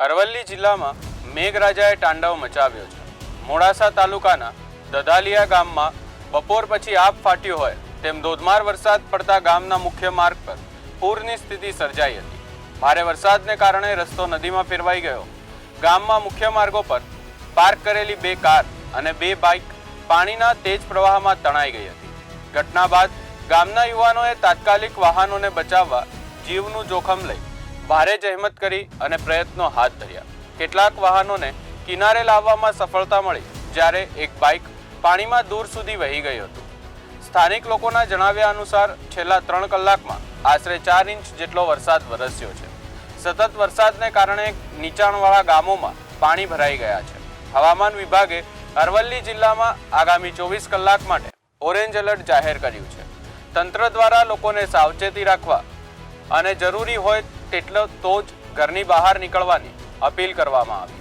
અરવલ્લી જિલ્લામાં મેઘરાજાએ તાંડવ મચાવ્યો છે. મોડાસા તાલુકાના દધાલિયા ગામમાં બપોર પછી આપ ફાટ્યો હોય તેમ ધોધમાર વરસાદ પડતા ગામના મુખ્ય માર્ગ પર પૂરની સ્થિતિ સર્જાઈ હતી. ભારે વરસાદને કારણે રસ્તો નદીમાં ફેરવાઈ ગયો. ગામમાં મુખ્ય માર્ગો પર પાર્ક કરેલી બે કાર અને બે બાઇક પાણીના તેજ પ્રવાહમાં તણાઈ ગઈ હતી. ઘટના બાદ ગામના યુવાનોએ તાત્કાલિક વાહનોને બચાવવા જીવનું જોખમ લઈ ભારે જહેમત કરી અને પ્રયત્નો હાથ ધર્યા. કેટલાક વાહનોને કિનારે લાવવામાં સફળતા મળી જ્યારે એક બાઇક પાણીમાં દૂર સુધી વહી ગઈ હતું. સ્થાનિક લોકોના જણાવ્યા અનુસાર, છેલ્લા ત્રણ કલાકમાં આશરે ચાર ઇંચ જેટલો વરસાદ વરસ્યો છે. સતત વરસાદને કારણે નીચાણવાળા ગામોમાં પાણી ભરાઈ ગયા છે. હવામાન વિભાગે અરવલ્લી જિલ્લામાં આગામી ચોવીસ કલાક માટે ઓરેન્જ એલર્ટ જાહેર કર્યું છે. તંત્ર દ્વારા લોકોને સાવચેતી રાખવા અને જરૂરી હોય તેટલો તો જ ઘરની બહાર નીકળવાની અપીલ કરવામાં આવી.